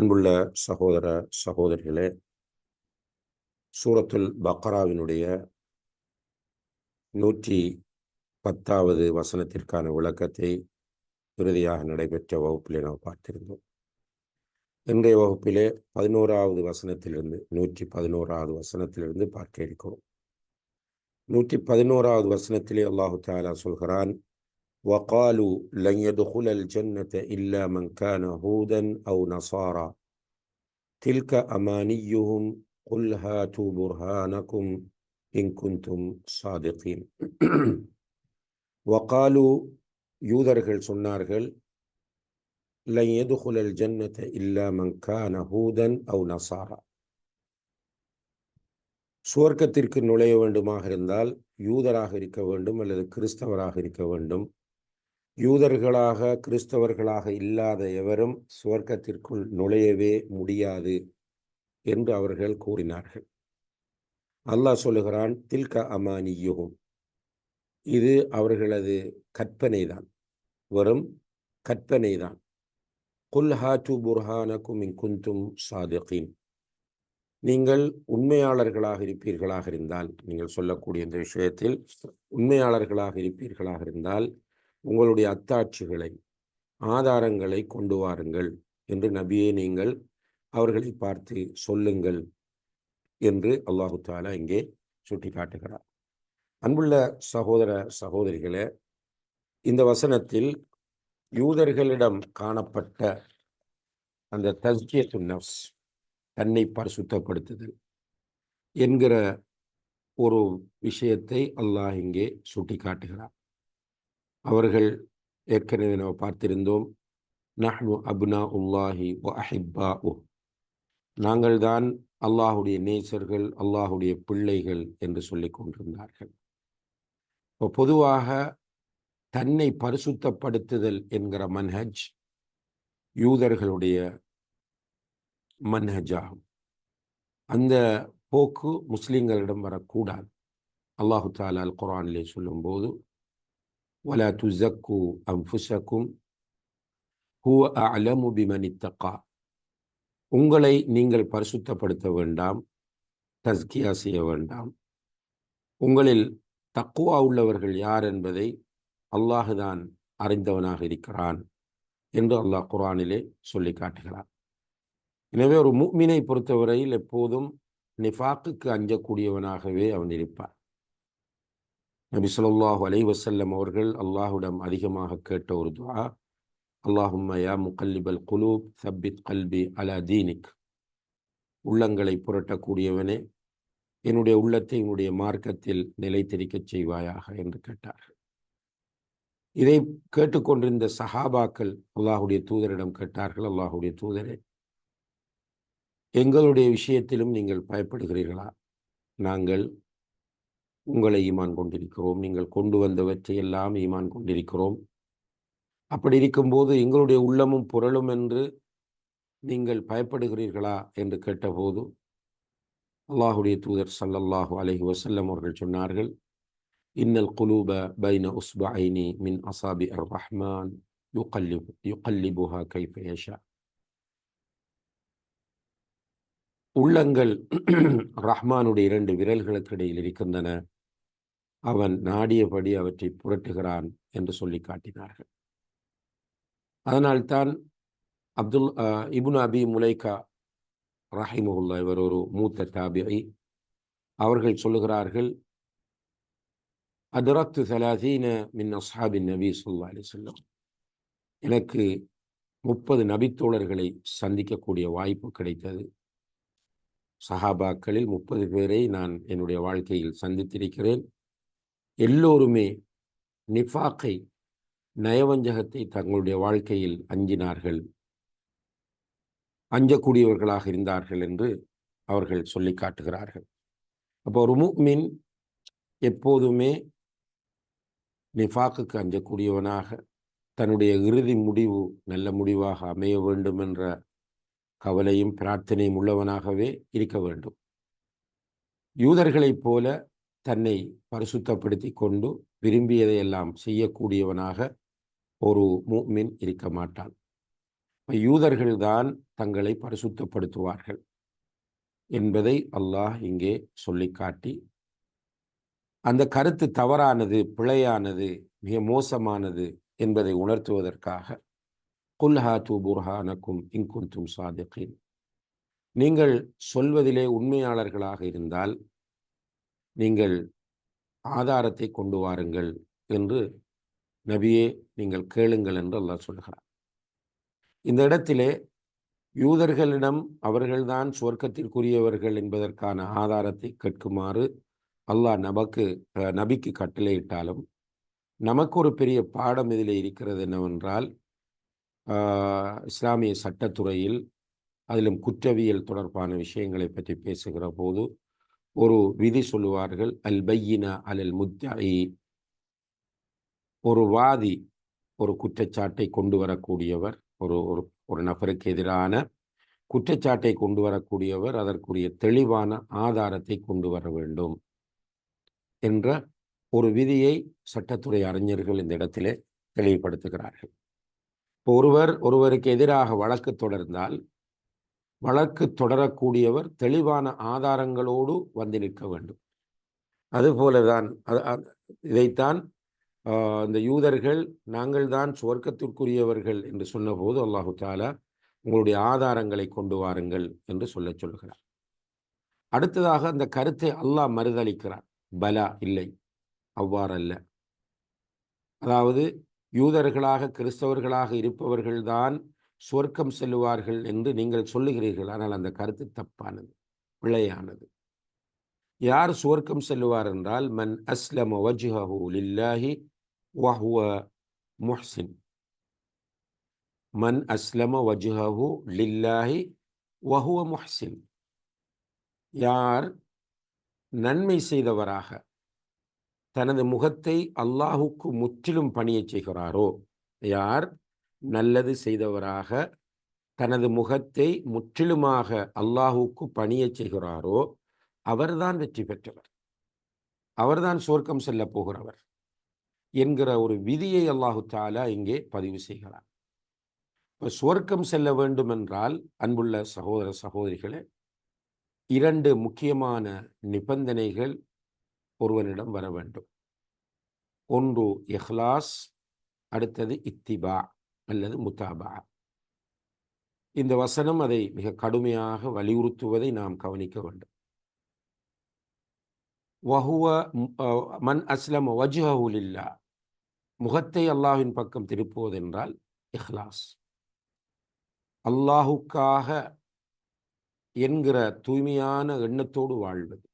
அன்புள்ள சகோதர சகோதரிகளே சூரத்துல் பக்ராவினுடைய நூற்றி பத்தாவது வசனத்திற்கான விளக்கத்தை இறுதியாக நடைபெற்ற வகுப்பிலே நாம் பார்த்திருந்தோம். இன்றைய வகுப்பிலே பதினோராவது வசனத்திலிருந்து நூற்றி பதினோராவது வசனத்திலிருந்து பார்க்க இருக்கிறோம். நூற்றி பதினோராவது வசனத்திலே அல்லாஹு தாலா சொல்கிறான் وقالوا لن يدخل الجنة إلا من كان هودا أو نصارى تلك أمانيهم قل هاتوا برهانكم إن كنتم صادقين وقالوا யூதர்கள் சொன்னார்கள் لن يدخل الجنة إلا من كان هودا أو نصارى சுவர்க்கத்திற்கு நுழைய வேண்டுமாக இருந்தால் யூதராக இருக்க வேண்டும் அல்லது கிறிஸ்தவராக இருக்க வேண்டும் யூதர்களாக கிறிஸ்தவர்களாக இல்லாத எவரும் சுவர்க்கத்திற்குள் நுழையவே முடியாது என்று அவர்கள் கூறினார்கள். அல்லாஹ் சொல்லுகிறான் தில்க அமானியுகும் இது அவர்களது கற்பனை தான் வெறும் கற்பனை தான் குல் ஹாச்சு புர்ஹானக்கும் இங்குந்தும் சாதிகின். நீங்கள் உண்மையாளர்களாக இருப்பீர்களாக இருந்தால் நீங்கள் சொல்லக்கூடிய இந்த விஷயத்தில் உண்மையாளர்களாக இருப்பீர்களாக இருந்தால் உங்களுடைய அத்தாட்சிகளை ஆதாரங்களை கொண்டு வாருங்கள் என்று நபியே நீங்கள் அவர்களை பார்த்து சொல்லுங்கள் என்று அல்லாஹு தாலா இங்கே சுட்டி காட்டுகிறார் அன்புள்ள சகோதர சகோதரிகளே இந்த வசனத்தில் யூதர்களிடம் காணப்பட்ட அந்த தஸ்ஜியத்து நஃப்ஸ் தன்னை பரிசுத்தப்படுத்துதல் என்கிற ஒரு விஷயத்தை அல்லாஹ் இங்கே சுட்டி காட்டுகிறார் அவர்கள் ஏற்கனவே நாம் பார்த்திருந்தோம். நஹ்னு அப்னா உல்லாஹி ஒ அஹிப்பா உ நாங்கள் தான் அல்லாஹுடைய நேசர்கள் அல்லாஹுடைய பிள்ளைகள் என்று சொல்லிக் கொண்டிருந்தார்கள். இப்போ பொதுவாக தன்னை பரிசுத்தப்படுத்துதல் என்கிற மன்ஹஜ் யூதர்களுடைய மன்ஹஜாகும். அந்த போக்கு முஸ்லீம்களிடம் வரக்கூடாது. அல்லாஹு தாலா அல் குரானிலே சொல்லும்போது ولا تزكوا أنفسكم هو أعلم بمن اتقى உங்களை நீங்கள் பரிசுத்தப்படுத்த வேண்டாம் தஸ்கியா செய்ய வேண்டாம் உங்களில் தக்குவா உள்ளவர்கள் யார் என்பதை அல்லாஹுதான் அறிந்தவனாக இருக்கிறான் என்று அல்லாஹ் குரானிலே சொல்லி காட்டுகிறார் எனவே ஒரு முக்மினை பொறுத்தவரையில் எப்போதும் நிஃபாக்குக்கு அஞ்சக்கூடியவனாகவே அவன் இருப்பான் நபி சொல்லாஹு அலை வசல்லம் அவர்கள் அல்லாஹுடம் அதிகமாக கேட்ட ஒரு துவா அல்லாஹும்மையா முக்கல்லிபல் குலூப் சப்பித் கல்பி அலா தீனிக். உள்ளங்களை புரட்டக்கூடியவனே என்னுடைய உள்ளத்தை என்னுடைய மார்க்கத்தில் நிலைத்திருக்கச் செய்வாயாக என்று கேட்டார். இதை கேட்டுக்கொண்டிருந்த சஹாபாக்கள் அல்லாஹுடைய தூதரிடம் கேட்டார்கள் அல்லாஹுடைய தூதரே எங்களுடைய விஷயத்திலும் நீங்கள் பயப்படுகிறீர்களா? நாங்கள் உங்களை ஈமான் கொண்டிருக்கிறோம். நீங்கள் கொண்டு வந்தவற்றை எல்லாம் ஈமான் கொண்டிருக்கிறோம். அப்படி இருக்கும்போது எங்களுடைய உள்ளமும் புரளும் என்று நீங்கள் பயப்படுகிறீர்களா என்று கேட்டபோது அல்லாஹுடைய தூதர் சல்லல்லாஹு அலஹி வசல்லம் அவர்கள் சொன்னார்கள் இன்னல் குலூப பைன உஸ்பைனி மின் அசாபி அர் ரஹ்மான் யுகல்லிபு யுகல்லிபுஹா கைஃபேஷா உள்ளங்கள் ரஹ்மானுடைய இரண்டு விரல்களுக்கு இடையில் இருக்கின்றன. அவன் நாடியபடி அவற்றை புரட்டுகிறான் என்று சொல்லி காட்டினார்கள். அதனால்தான் அப்துல் இபுன் அபி முலைகா ரஹிமுல்லா இவர் ஒரு மூத்த தாபியை அவர்கள் சொல்லுகிறார்கள் அதுரத்து சலாசீன மின் அஸ்ஹாபின் நபி சொல்லா அலி சொல்லம் எனக்கு முப்பது நபித்தோழர்களை சந்திக்கக்கூடிய வாய்ப்பு கிடைத்தது. சஹாபாக்களில் முப்பது பேரை நான் என்னுடைய வாழ்க்கையில் சந்தித்திருக்கிறேன். எல்லோருமே நிஃபாக்கை நயவஞ்சகத்தை தங்களுடைய வாழ்க்கையில் அஞ்சினார்கள். அஞ்சக்கூடியவர்களாக இருந்தார்கள் என்று அவர்கள் சொல்லி காட்டுகிறார்கள். அப்போ ஒரு முக்மின் எப்போதுமே நிஃபாக்குக்கு அஞ்சக்கூடியவனாக தன்னுடைய இறுதி முடிவு நல்ல முடிவாக அமைய வேண்டும் என்ற கவலையும் பிரார்த்தனையும் உள்ளவனாகவே இருக்க வேண்டும். யூதர்களைப் போல தன்னை பரிசுத்தப்படுத்தி கொண்டு விரும்பியதையெல்லாம் செய்யக்கூடியவனாக ஒரு மூமின் இருக்க மாட்டான். யூதர்கள்தான் தங்களை பரிசுத்தப்படுத்துவார்கள் என்பதை அல்லாஹ் இங்கே சொல்லி காட்டி அந்த கருத்து தவறானது பிழையானது மிக மோசமானது என்பதை உணர்த்துவதற்காக குல்ஹாத்து புர்ஹானக்கும் இங்குந்தும் சாதிக்கின் நீங்கள் சொல்வதிலே உண்மையாளர்களாக இருந்தால் நீங்கள் ஆதாரத்தை கொண்டு வாருங்கள் என்று நபியே நீங்கள் கேளுங்கள் என்று அல்லாஹ் சொல்கிறார். இந்த இடத்திலே யூதர்களிடம் அவர்கள்தான் சுவர்க்கத்திற்குரியவர்கள் என்பதற்கான ஆதாரத்தை கேட்குமாறு அல்லாஹ் நமக்கு நபிக்கு கட்டளையிட்டாலும் நமக்கு ஒரு பெரிய பாடம் இதில் இருக்கிறது என்னவென்றால் இஸ்லாமிய சட்டத்துறையில் அதிலும் குற்றவியல் தொடர்பான விஷயங்களை பற்றி பேசுகிற போது ஒரு விதி சொல்லுவார்கள் அல் பையினா அலல் முத்தாயி ஒரு வாதி ஒரு குற்றச்சாட்டை கொண்டு வரக்கூடியவர் ஒரு ஒரு ஒரு நபருக்கு எதிரான குற்றச்சாட்டை கொண்டு வரக்கூடியவர் அதற்குரிய தெளிவான ஆதாரத்தை கொண்டு வர வேண்டும் என்ற ஒரு விதியை சட்டத்துறை அறிஞர்கள் இந்த இடத்திலே தெளிவுபடுத்துகிறார்கள். இப்போ ஒருவர் ஒருவருக்கு எதிராக வழக்கு தொடர்ந்தால் வழக்கு தொடரக்கூடியவர் தெளிவான ஆதாரங்களோடு வந்து நிற்க வேண்டும். அதுபோல தான் இதைத்தான் இந்த யூதர்கள் நாங்கள் தான் சுவர்க்கத்திற்குரியவர்கள் என்று சொன்னபோது அல்லாஹு தாலா உங்களுடைய ஆதாரங்களை கொண்டு வாருங்கள் என்று சொல்ல சொல்கிறார். அடுத்ததாக அந்த கருத்தை அல்லாஹ் மறுதளிக்கிறார் பலா இல்லை அவ்வாறல்ல. அதாவது யூதர்களாக கிறிஸ்தவர்களாக இருப்பவர்கள்தான் சொர்க்கம் செல்லுவார்கள் என்று நீங்கள் சொல்லுகிறீர்கள். ஆனால் அந்த கருத்து தப்பானது பிழையானது. யார் சுவர்க்கம் செல்லுவார் என்றால் மன் அஸ்லம வஜ்ஹஹு லில்லாஹி வஹுவ முஹ்சின் மன் அஸ்லம வஜ்ஹஹு லில்லாஹி வஹுவ முஹ்சின் யார் நன்மை செய்தவராக தனது முகத்தை அல்லாஹுக்கு முற்றிலும் பணியச் செய்கிறாரோ? யார்? நல்லது செய்தவராக தனது முகத்தை முற்றிலுமாக அல்லாஹுக்கு பணியச் செய்கிறாரோ அவர்தான் வெற்றி பெற்றவர். அவர்தான் சுவர்க்கம் செல்ல போகிறவர் என்கிற ஒரு விதியை அல்லாஹு தாலா இங்கே பதிவு செய்கிறார் இப்போ சுவர்க்கம் செல்ல வேண்டும் என்றால் அன்புள்ள சகோதர சகோதரிகளே இரண்டு முக்கியமான நிபந்தனைகள் ஒருவனிடம் வர வேண்டும். ஒன்று இஹ்லாஸ் அடுத்தது இத்திபா அல்லது முத்தாபா. இந்த வசனம் அதை மிக கடுமையாக வலியுறுத்துவதை நாம் கவனிக்க வேண்டும். வஹுவ மன் அஸ்லம் வஜ்ஹவுலில்லா முகத்தை அல்லாஹின் பக்கம் திருப்புவதென்றால் இஹ்லாஸ். அல்லாஹுக்காக என்கிற தூய்மையான எண்ணத்தோடு வாழ்வது.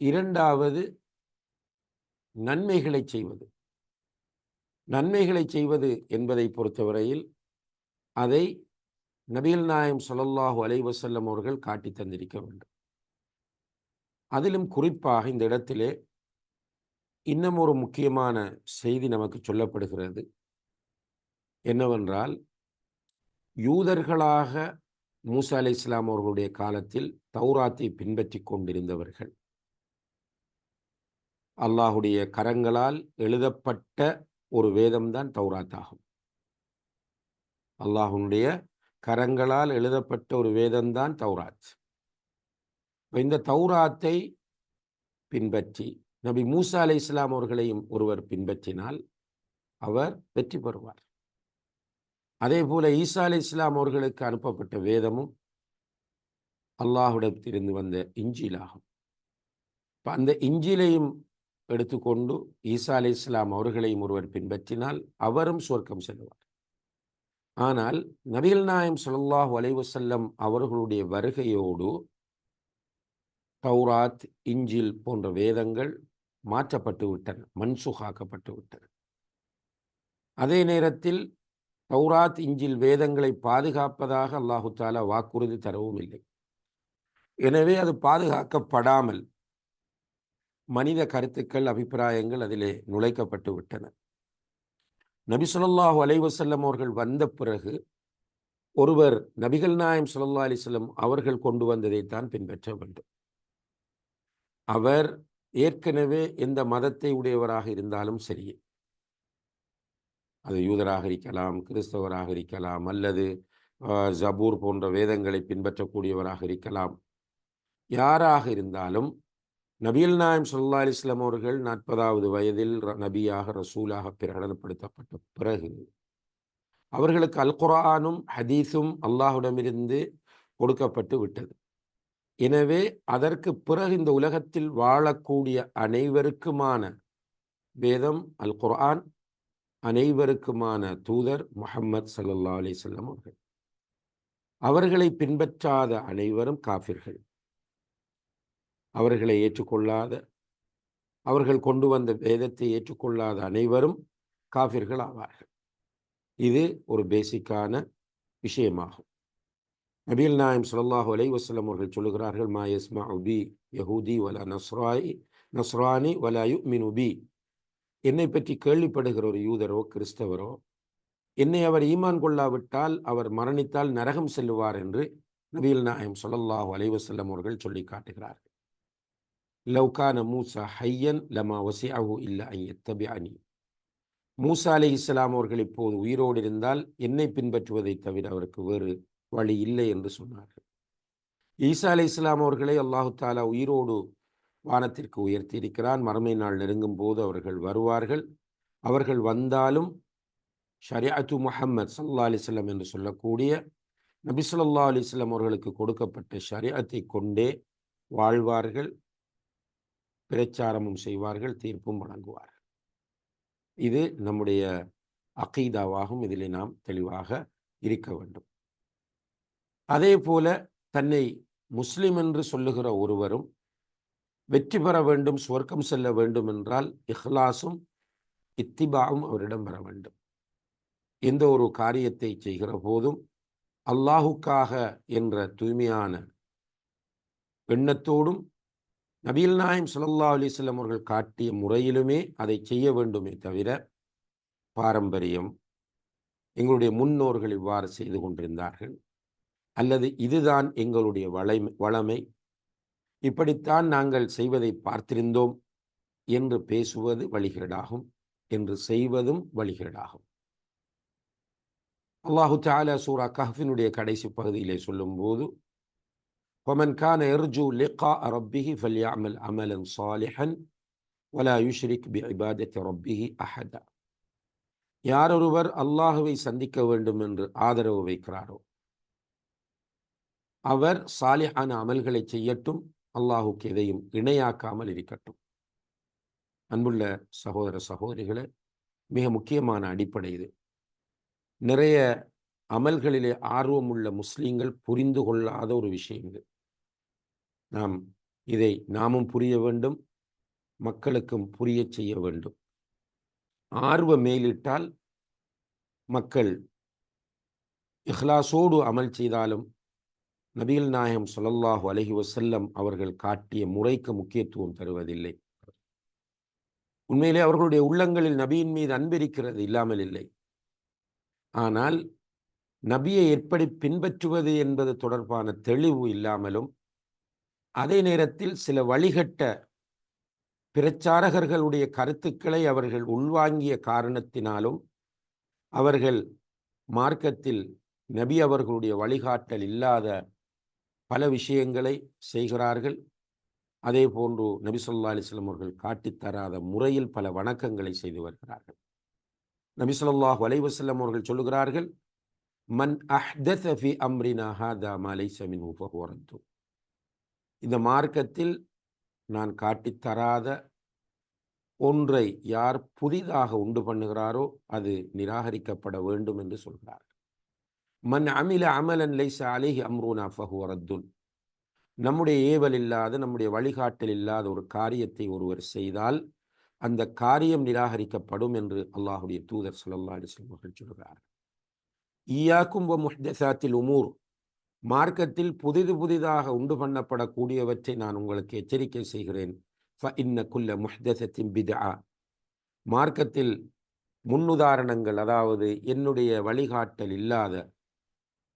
இரண்டாவது நன்மைகளை செய்வது. நன்மைகளை செய்வது என்பதை பொறுத்தவரையில் அதை நபீல் நாயம் சொல்லல்லாஹு அலைவசல்லம் அவர்கள் காட்டி தந்திருக்க வேண்டும். அதிலும் குறிப்பாக இந்த இடத்திலே இன்னும் ஒரு முக்கியமான செய்தி நமக்கு சொல்லப்படுகிறது. என்னவென்றால் யூதர்களாக மூசா அலி இஸ்லாம் அவர்களுடைய காலத்தில் தௌராத்தை பின்பற்றி கொண்டிருந்தவர்கள். அல்லாஹுடைய கரங்களால் எழுதப்பட்ட ஒரு வேதம்தான் தௌராத் ஆகும் அல்லாஹுடைய கரங்களால் எழுதப்பட்ட ஒரு வேதம்தான் தௌராத். இந்த தௌராத்தை பின்பற்றி நபி மூசா அலை இஸ்லாம் அவர்களையும் ஒருவர் பின்பற்றினால் அவர் வெற்றி பெறுவார். அதே போல ஈசா அலி இஸ்லாம் அவர்களுக்கு அனுப்பப்பட்ட வேதமும் அல்லாஹுடத்திலிருந்து வந்த இஞ்சிலாகும். அந்த இஞ்சிலையும் எடுத்துக்கொண்டு ஈசா அலி இஸ்லாம் அவர்களையும் ஒருவர் பின்பற்றினால் அவரும் சொர்க்கம் செல்வார். ஆனால் நபிகள் நாயம் சொல்லாஹ் அலைவசல்லம் அவர்களுடைய வருகையோடு தௌராத் இஞ்சில் போன்ற வேதங்கள் மாற்றப்பட்டு விட்டன மன்சுகாக்கப்பட்டு விட்டன. அதே நேரத்தில் தௌராத் இஞ்சில் வேதங்களை பாதுகாப்பதாக அல்லாஹு தாலா வாக்குறுதி தரவும் இல்லை. எனவே அது பாதுகாக்கப்படாமல் மனித கருத்துக்கள் அபிப்பிராயங்கள் அதிலே நுழைக்கப்பட்டு விட்டன. நபி சொல்லாஹு அலைவசல்லம் அவர்கள் வந்த பிறகு ஒருவர் நபிகள் நாயம் சுல்லா அலிஸ்லம் அவர்கள் கொண்டு வந்ததைத்தான் பின்பற்ற வேண்டும். அவர் ஏற்கனவே எந்த மதத்தை உடையவராக இருந்தாலும் சரியே அது யூதராக இருக்கலாம் கிறிஸ்தவராக இருக்கலாம் அல்லது ஜபூர் போன்ற வேதங்களை பின்பற்றக்கூடியவராக இருக்கலாம். யாராக இருந்தாலும் நபியல் நாயம் சொல்லா அலிஸ்லாம் அவர்கள் நாற்பதாவது வயதில் நபியாக ரசூலாக பிரகடனப்படுத்தப்பட்ட பிறகு அவர்களுக்கு அல் குரானும் ஹதீஸும் அல்லாஹுடமிருந்து கொடுக்கப்பட்டு விட்டது. எனவே அதற்கு பிறகு இந்த உலகத்தில் வாழக்கூடிய அனைவருக்குமான வேதம் அல் குர்ஆன் அனைவருக்குமான தூதர் முகம்மது சல்லா அலிசல்லம் அவர்கள். அவர்களை பின்பற்றாத அனைவரும் காஃபிர்கள். அவர்களை ஏற்றுக்கொள்ளாத அவர்கள் கொண்டு வந்த வேதத்தை ஏற்றுக்கொள்ளாத அனைவரும் காஃபிர்கள் ஆவார்கள். இது ஒரு பேசிக்கான விஷயமாகும். நபீல் நாயம் சுல்லாஹு அலை வசலம் அவர்கள் சொல்லுகிறார்கள் மா எஸ்மா உபி யஹூதி வலா நஸ்ராய் நஸ்ரானி வலா யு மின் உபி என்னை பற்றி கேள்விப்படுகிற ஒரு யூதரோ கிறிஸ்தவரோ என்னை அவர் ஈமான் கொள்ளாவிட்டால் அவர் மரணித்தால் நரகம் செல்லுவார் என்று நபீல் நாயம் சொல்லல்லாஹு அலைவசல்லம் அவர்கள் சொல்லி காட்டுகிறார்கள். லவ்கான மூசா ஹையன் லமா வசியாஹு இல்ல ஐயத்தபி அணி மூசா அலி இஸ்லாம் அவர்கள் இப்போது உயிரோடு இருந்தால் என்னை பின்பற்றுவதை தவிர அவருக்கு வேறு வழி இல்லை என்று சொன்னார்கள். ஈசா அலி இஸ்லாம் அவர்களை அல்லாஹு தாலா உயிரோடு வானத்திற்கு உயர்த்தி இருக்கிறான் மறுமை நாள் நெருங்கும் போது அவர்கள் வருவார்கள். அவர்கள் வந்தாலும் ஷரியாத்து முஹம்மது சல்லா அலிஸ்லாம் என்று சொல்லக்கூடிய நபிசுல்லா அலிஸ்லாம் அவர்களுக்கு கொடுக்கப்பட்ட ஷரியாத்தை கொண்டே வாழ்வார்கள். பிரச்சாரமும் செய்வார்கள் தீர்ப்பும் வழங்குவார்கள். இது நம்முடைய அகீதாவாகும் இதில் நாம் தெளிவாக இருக்க வேண்டும். அதே போல தன்னை முஸ்லிம் என்று சொல்லுகிற ஒருவரும் வெற்றி பெற வேண்டும் சுவர்க்கம் செல்ல வேண்டும் என்றால் இஹ்லாஸும் இத்திபாவும் அவரிடம் வர வேண்டும். எந்த ஒரு காரியத்தை செய்கிற போதும் அல்லாஹுக்காக என்ற தூய்மையான எண்ணத்தோடும் நபீல் நாயம் சுல்லா அலிஸ்லாம் அவர்கள் காட்டிய முறையிலுமே அதை செய்ய வேண்டுமே தவிர பாரம்பரியம் எங்களுடைய முன்னோர்கள் இவ்வாறு செய்து கொண்டிருந்தார்கள். அல்லது இதுதான் எங்களுடைய வளைமை வளமை. இப்படித்தான் நாங்கள் செய்வதை பார்த்திருந்தோம் என்று பேசுவது வழிகேடாகும் என்று செய்வதும் வழிகேடாகும். அல்லாஹு தாலா சூரா கஹ்ஃபினுடைய கடைசி பகுதியிலே சொல்லும்போது ومن كان يرجو لقاء ربه فليعمل عملا صالحا ولا يشرك بعبادة ربه أحدا யார் ஒருவர் அல்லாஹுவை சந்திக்க வேண்டும் என்று ஆதரவு வைக்கிறாரோ அவர் சாலிஹான அமல்களை செய்யட்டும் அல்லாஹுக்கு எதையும் இணையாக்காமல் இருக்கட்டும் அன்புள்ள சகோதர சகோதரிகளை மிக முக்கியமான அடிப்படை இது நிறைய அமல்களிலே ஆர்வமுள்ள முஸ்லீம்கள் புரிந்து கொள்ளாத ஒரு விஷயம் இது நாம் இதை நாமும் புரிய வேண்டும் மக்களுக்கும் புரிய செய்ய வேண்டும். ஆர்வ மேலிட்டால் மக்கள் இஹ்லாசோடு அமல் செய்தாலும் நபிகள் நாயகம் சொல்லல்லாஹு அலஹி வசல்லம் அவர்கள் காட்டிய முறைக்கு முக்கியத்துவம் தருவதில்லை. உண்மையிலே அவர்களுடைய உள்ளங்களில் நபியின் மீது அன்பிருக்கிறது இல்லாமல் இல்லை. ஆனால் நபியை எப்படி பின்பற்றுவது என்பது தொடர்பான தெளிவு இல்லாமலும் அதே நேரத்தில் சில வழிகட்ட பிரச்சாரகர்களுடைய கருத்துக்களை அவர்கள் உள்வாங்கிய காரணத்தினாலும் அவர்கள் மார்க்கத்தில் நபி அவர்களுடைய வழிகாட்டல் இல்லாத பல விஷயங்களை செய்கிறார்கள். அதே போன்று நபி சொல்லா அலிஸ்லாம் அவர்கள் காட்டித்தராத முறையில் பல வணக்கங்களை செய்து வருகிறார்கள். நபி சொல்லாஹ் வலைவசல்லம் அவர்கள் சொல்லுகிறார்கள் மன் அஹ்தஃபி அம்ரினா ஹாதா மலை சமின் உபகோரத்து இந்த மார்க்கத்தில் நான் காட்டித்தராத ஒன்றை யார் புதிதாக உண்டு பண்ணுகிறாரோ அது நிராகரிக்கப்பட வேண்டும் என்று சொல்கிறார். மன் அமில அமலன் லைச அலிஹி அம்ரூனா ஃபஹுவரத்துன் நம்முடைய ஏவல் இல்லாத நம்முடைய வழிகாட்டல் இல்லாத ஒரு காரியத்தை ஒருவர் செய்தால் அந்த காரியம் நிராகரிக்கப்படும் என்று அல்லாஹுடைய தூதர் சொல்லல்லா அலிஸ்லம் அவர்கள் சொல்கிறார் ஈயாக்கும் முஹ்தசாத்தில் உமூர். மார்க்கத்தில் புதிது புதிதாக உண்டு பண்ணப்படக்கூடியவற்றை நான் உங்களுக்கு எச்சரிக்கை செய்கிறேன். இன்ன குல்ல முஹ்தசத்தின் பிதா மார்க்கத்தில் முன்னுதாரணங்கள் அதாவது என்னுடைய வழிகாட்டல் இல்லாத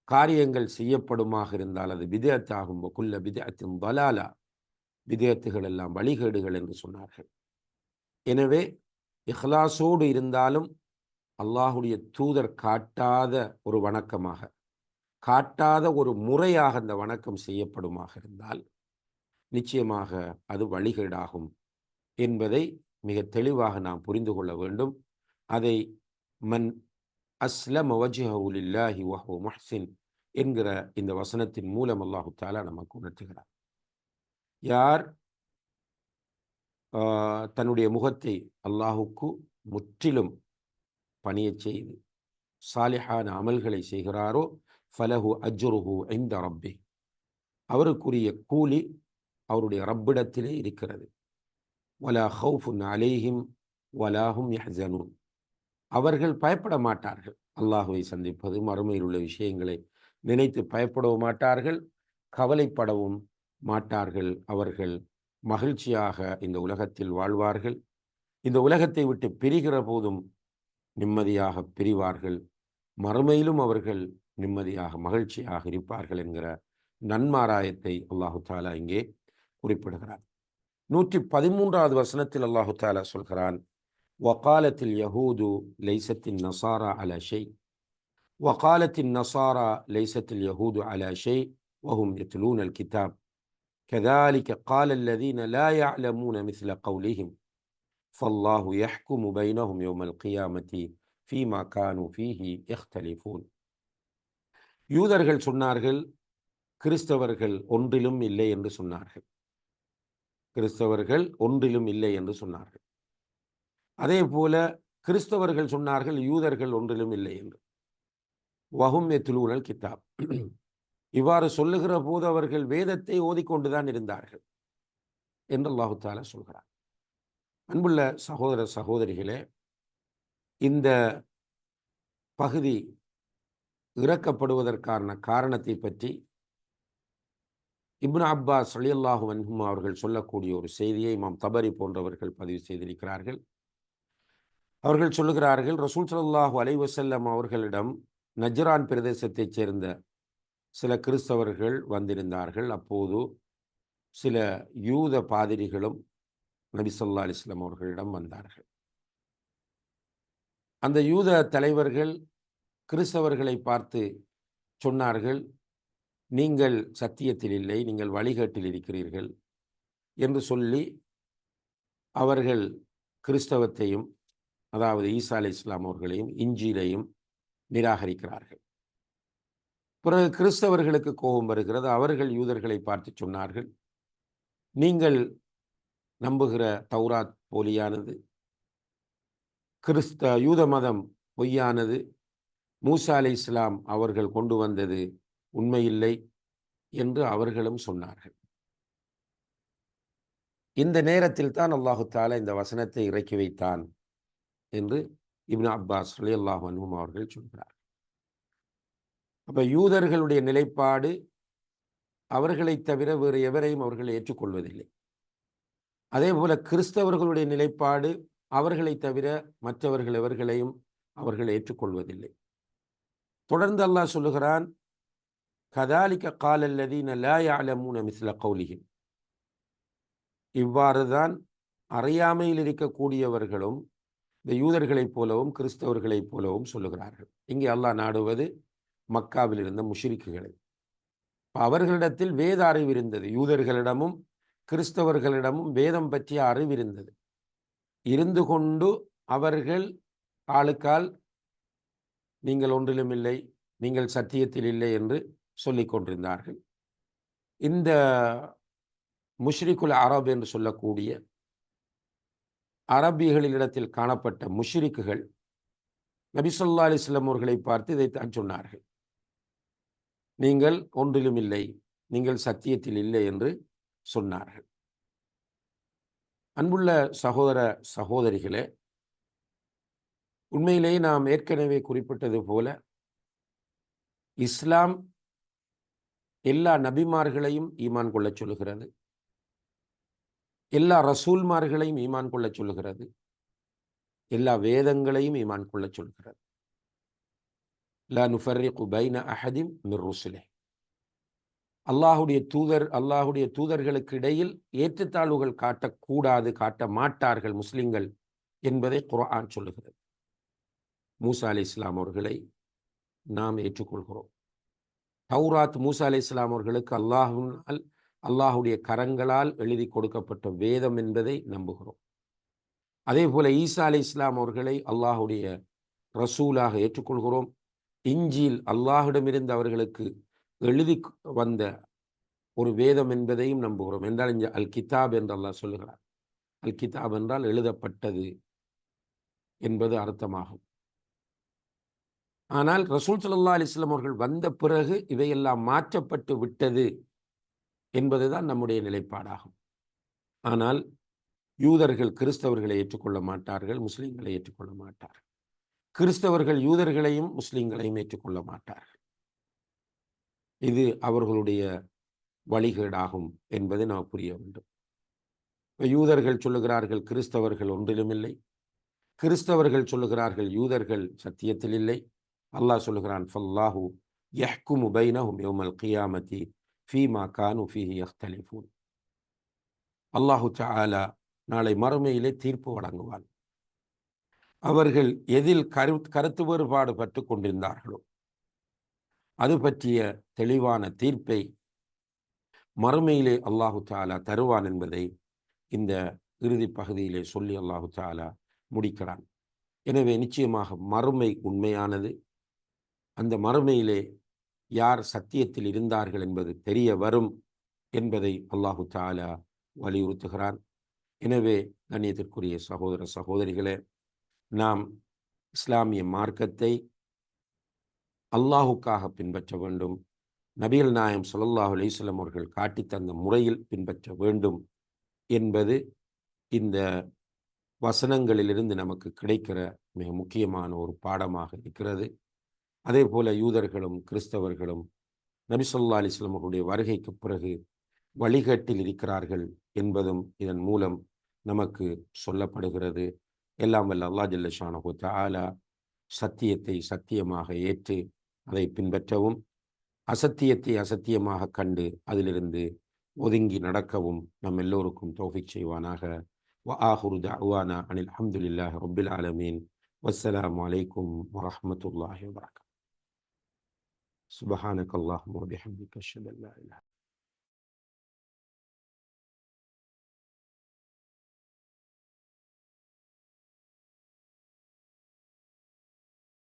காரியங்கள் செய்யப்படுமாக இருந்தால் அது விதயத்தாகும் குல்ல விதயத்தின் பலாலா விதயத்துகள் எல்லாம் வழிகேடுகள் என்று சொன்னார்கள். எனவே இஹ்லாசோடு இருந்தாலும் அல்லாஹுடைய தூதர் காட்டாத ஒரு வணக்கமாக காட்டாத ஒரு முறையாக அந்த வணக்கம் செய்யப்படுமாக இருந்தால் நிச்சயமாக அது வழிகேடாகும் என்பதை மிக தெளிவாக நாம் புரிந்து கொள்ள வேண்டும். அதை மன் அஸ்லம் வஜ்ஹவுலில்லாஹி வஹோ முஹ்சின் என்கிற இந்த வசனத்தின் மூலம் அல்லாஹு தாலா நமக்கு உணர்த்துகிறார். யார் தன்னுடைய முகத்தை அல்லாஹுக்கு முற்றிலும் பணியச் செய்து சாலிஹான அமல்களை செய்கிறாரோ ஃபலஹு அஜ்ருஹு ஐந்த ரப்பி. அவருக்குரிய கூலி அவருடைய ரப்பிடத்திலே இருக்கிறது. வலா ஹவுஃபுன் அலேஹிம் வலாஹும் யஹனூன் அவர்கள் பயப்பட மாட்டார்கள். அல்லாஹுவை சந்திப்பது மறுமையில் உள்ள விஷயங்களை நினைத்து பயப்படவும் மாட்டார்கள் கவலைப்படவும் மாட்டார்கள் அவர்கள். மகிழ்ச்சியாக இந்த உலகத்தில் வாழ்வார்கள். இந்த உலகத்தை விட்டு பிரிகிற போதும் நிம்மதியாக பிரிவார்கள். மறுமையிலும் அவர்கள் நிம்மதியாக மகிழ்ச்சியாக இருப்பார்கள் என்கிற நன்மாராயத்தை அல்லாஹு தாலா இங்கே குறிப்பிடுகிறார் நூற்றி பதிமூன்றாவது வசனத்தில் அல்லாஹு தாலா சொல்கிறான் وقالت اليهود ليست النصارى على شيء وقالت النصارى ليست اليهود على شيء وهم يتلون الكتاب كذلك قال الذين لا يعلمون مثل قولهم فالله يحكم بينهم يوم القيامة فيما كانوا فيه يختلفون யூதர்கள் சொன்னார்கள் கிறிஸ்தவர்கள் ஒன்றிலும் இல்லை என்று சொன்னார்கள். கிறிஸ்தவர்கள் ஒன்றிலும் இல்லை என்று சொன்னார்கள். அதே போல கிறிஸ்தவர்கள் சொன்னார்கள் யூதர்கள் ஒன்றிலும் இல்லை என்று. வகும் எத்துலூனல் கித்தாப். இவ்வாறு சொல்லுகிற போது அவர்கள் வேதத்தை ஓதிக்கொண்டுதான் இருந்தார்கள் என்று அல்லாஹு தாலா சொல்கிறார் அன்புள்ள சகோதர சகோதரிகளே இந்த பகுதி இறக்கப்படுவதற்கான காரணத்தை பற்றி இப்னு அப்பாஸ் அலியல்லாஹு அன்ஹும் அவர்கள் சொல்லக்கூடிய ஒரு செய்தியை இமாம் தபரி போன்றவர்கள் பதிவு செய்திருக்கிறார்கள். அவர்கள் சொல்லுகிறார்கள் ரசூல் சல்லாஹூ அலைவசல்லம் அவர்களிடம் நஜ்ரான் பிரதேசத்தைச் சேர்ந்த சில கிறிஸ்தவர்கள் வந்திருந்தார்கள். அப்போது சில யூத பாதிரிகளும் நபி சொல்லா அலிஸ்லாம் அவர்களிடம் வந்தார்கள். அந்த யூத தலைவர்கள் கிறிஸ்தவர்களை பார்த்து சொன்னார்கள் நீங்கள் சத்தியத்தில் இல்லை நீங்கள் வழிகாட்டில் இருக்கிறீர்கள் என்று சொல்லி அவர்கள் கிறிஸ்தவத்தையும் அதாவது ஈசா அலி இஸ்லாம் அவர்களையும் இஞ்சியிலையும் நிராகரிக்கிறார்கள். பிறகு கிறிஸ்தவர்களுக்கு கோபம் வருகிறது. அவர்கள் யூதர்களை பார்த்து சொன்னார்கள் நீங்கள் நம்புகிற தௌராத் போலியானது கிறிஸ்த யூத மதம் பொய்யானது மூசா அலி இஸ்லாம் அவர்கள் கொண்டு வந்தது உண்மையில்லை என்று அவர்களும் சொன்னார்கள். இந்த நேரத்தில் தான் அல்லாஹு தாலா இந்த வசனத்தை இறக்கி வைத்தான் என்று இப்னு அப்பாஸ் அலி அல்லாஹ் அனும் அவர்கள் சொல்கிறார் அப்ப யூதர்களுடைய நிலைப்பாடு அவர்களை தவிர வேறு எவரையும் அவர்கள் ஏற்றுக்கொள்வதில்லை. அதே போல கிறிஸ்தவர்களுடைய நிலைப்பாடு அவர்களை தவிர மற்றவர்கள் எவர்களையும் அவர்கள் ஏற்றுக்கொள்வதில்லை. தொடர்ந்து அல்லாஹ் சொல்லுகிறான் கதாலிக்க காலல்லதீன லா யாலமூன மிஸ்ல இவ்வாறு இவ்வாறுதான் அறியாமையில் இருக்கக்கூடியவர்களும் இந்த யூதர்களைப் போலவும் கிறிஸ்தவர்களைப் போலவும் சொல்லுகிறார்கள். இங்கே அல்லாஹ் நாடுவது மக்காவில் இருந்த முஷிரிக்குகளை அவர்களிடத்தில் வேத அறிவு இருந்தது. யூதர்களிடமும் கிறிஸ்தவர்களிடமும் வேதம் பற்றிய அறிவு இருந்தது. இருந்து கொண்டு அவர்கள் ஆளுக்கால் நீங்கள் ஒன்றிலும் இல்லை நீங்கள் சத்தியத்தில் இல்லை என்று சொல்லிக் கொண்டிருந்தார்கள். இந்த முஷ்ரிகுல் அரப் என்று சொல்லக்கூடிய அரபிகளிடத்தில் காணப்பட்ட முஷ்ரிக்குகள் நபிசல்லா அலிஸ்லாம் அவர்களை பார்த்து இதைத்தான் சொன்னார்கள். நீங்கள் ஒன்றிலும் இல்லை நீங்கள் சத்தியத்தில் இல்லை என்று சொன்னார்கள். அன்புள்ள சகோதர சகோதரிகளே உண்மையிலேயே நாம் ஏற்கனவே குறிப்பிட்டது போல இஸ்லாம் எல்லா நபிமார்களையும் ஈமான் கொள்ளச் சொல்லுகிறது. எல்லா ரசூல்மார்களையும் ஈமான் கொள்ளச் சொல்லுகிறது. எல்லா வேதங்களையும் ஈமான் கொள்ளச் சொல்கிறது லா நுஃபர்ரிகு பைன அஹதிம் மிர் ருசுலே. அல்லாஹுடைய தூதர் அல்லாஹுடைய தூதர்களுக்கு இடையில் ஏற்றத்தாழ்வுகள் காட்டக்கூடாது காட்ட மாட்டார்கள் முஸ்லிம்கள் என்பதை குரான் சொல்லுகிறது. மூசா அலி இஸ்லாம் அவர்களை நாம் ஏற்றுக்கொள்கிறோம். தௌராத் மூசா அலி இஸ்லாம் அவர்களுக்கு அல்லாஹுனால் அல்லாஹுடைய கரங்களால் எழுதி கொடுக்கப்பட்ட வேதம் என்பதை நம்புகிறோம். அதே போல ஈசா அலி இஸ்லாம் அவர்களை அல்லாஹுடைய ரசூலாக ஏற்றுக்கொள்கிறோம். இஞ்சில் அல்லாஹிடமிருந்து அவர்களுக்கு எழுதி வந்த ஒரு வேதம் என்பதையும் நம்புகிறோம். என்றால் இங்கே அல் கிதாப் என்று அல்லாஹ் சொல்லுகிறார் அல் கிதாப் என்றால் எழுதப்பட்டது என்பது அர்த்தமாகும். ஆனால் ரசூல் சல்லா அலிஸ்லாம் அவர்கள் வந்த பிறகு இவையெல்லாம் மாற்றப்பட்டு விட்டது என்பதுதான் நம்முடைய நிலைப்பாடாகும். ஆனால் யூதர்கள் கிறிஸ்தவர்களை ஏற்றுக்கொள்ள மாட்டார்கள் முஸ்லீம்களை ஏற்றுக்கொள்ள மாட்டார்கள். கிறிஸ்தவர்கள் யூதர்களையும் முஸ்லீம்களையும் ஏற்றுக்கொள்ள மாட்டார்கள். இது அவர்களுடைய வழிகேடாகும் என்பதை நாம் புரிய வேண்டும். யூதர்கள் சொல்லுகிறார்கள் கிறிஸ்தவர்கள் ஒன்றிலும் இல்லை. கிறிஸ்தவர்கள் சொல்லுகிறார்கள் யூதர்கள் சத்தியத்தில் இல்லை. அல்லாஹ் சொல்லுகிறான் ஃபல்லாஹூ யஹ்குமு பைனஹும் யௌமல் கியாமதி ஃபீமா கானு ஃபீஹி யஹ்தலிஃபூன். அல்லாஹு சாலா நாளை மறுமையிலே தீர்ப்பு வழங்குவான். அவர்கள் எதில் கரு கருத்து வேறுபாடு பட்டு கொண்டிருந்தார்களோ அது பற்றிய தெளிவான தீர்ப்பை மறுமையிலே அல்லாஹு தாலா தருவான் என்பதை இந்த இறுதி பகுதியிலே சொல்லி அல்லாஹு தாலா முடிக்கிறான். எனவே நிச்சயமாக மறுமை உண்மையானது. அந்த மறுமையிலே யார் சத்தியத்தில் இருந்தார்கள் என்பது தெரிய வரும் என்பதை அல்லாஹு தாலா வலியுறுத்துகிறான். எனவே கண்ணியத்திற்குரிய சகோதர சகோதரிகளே நாம் இஸ்லாமிய மார்க்கத்தை அல்லாஹுக்காக பின்பற்ற வேண்டும். நபிகள் நாயம் சொல்லல்லாஹு அலிஸ்லம் அவர்கள் காட்டி தந்த முறையில் பின்பற்ற வேண்டும் என்பது இந்த வசனங்களிலிருந்து நமக்கு கிடைக்கிற மிக முக்கியமான ஒரு பாடமாக இருக்கிறது. அதே போல யூதர்களும் கிறிஸ்தவர்களும் நபிசல்லா அலிஸ்லமர்களுடைய வருகைக்கு பிறகு வழிகட்டில் இருக்கிறார்கள் என்பதும் இதன் மூலம் நமக்கு சொல்லப்படுகிறது. எல்லாம் வல்ல அல்லா ஜல்லஷானஹு தாலா சத்தியத்தை சத்தியமாக ஏற்று அதை பின்பற்றவும் அசத்தியத்தை அசத்தியமாக கண்டு அதிலிருந்து ஒதுங்கி நடக்கவும் நம் எல்லோருக்கும் தோஃபிக் செய்வானாக. வ ஆஹுரு தாவானா அனில் அஹமதுல்லாஹ் ரொபில் ஆலமீன். வஸ்ஸலாம் வலைக்கம் வரமத்துல்லாஹி வரகம் سبحانك اللهم وبحمدك أشهد أن لا إله